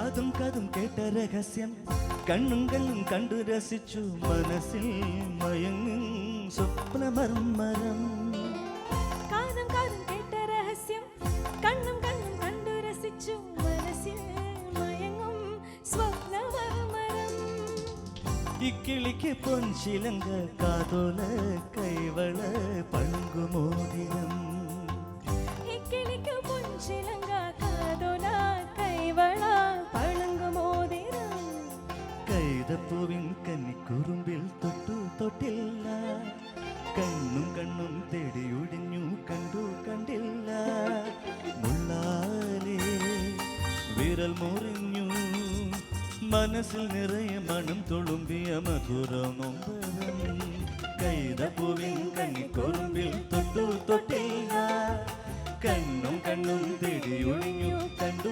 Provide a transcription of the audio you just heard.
കാതും കാതും കേട്ട രഹസ്യം. കണ്ണും കണ്ണും കണ്ടു രസിച്ചു മനസ്സിൽ മയങ്ങും സ്വപ്നമർമ്മരം. കാതും കാതും കേട്ട രഹസ്യം. കണ്ണും കണ്ണും കണ്ടു രസിച്ചു മനസ്സിൽ മയങ്ങും ഇക്കിളിക്ക് പൊൻശിലങ്ക കാതോല കൈവള പളുങ്കുമോതിരം കൈതപ്പൂവിൻ കന്നിക്കുറുമ്പിൽ തൊട്ടു തൊട്ടില്ല. കണ്ണും കണ്ണും തേടി ഒടിഞ്ഞു കണ്ടു കണ്ടില്ല. മുള്ളാലേ വിരൽ മുറിഞ്ഞു. മനസ്സിൽ നിറയെ മണം തുളുമ്പിയ മധുര നൊമ്പരം. കൈതപ്പൂവിൻ കന്നിക്കുറുമ്പിൽ തൊട്ടു തൊട്ടില്ല. കണ്ണും കണ്ണും തേടി ഒഴിഞ്ഞു കണ്ടു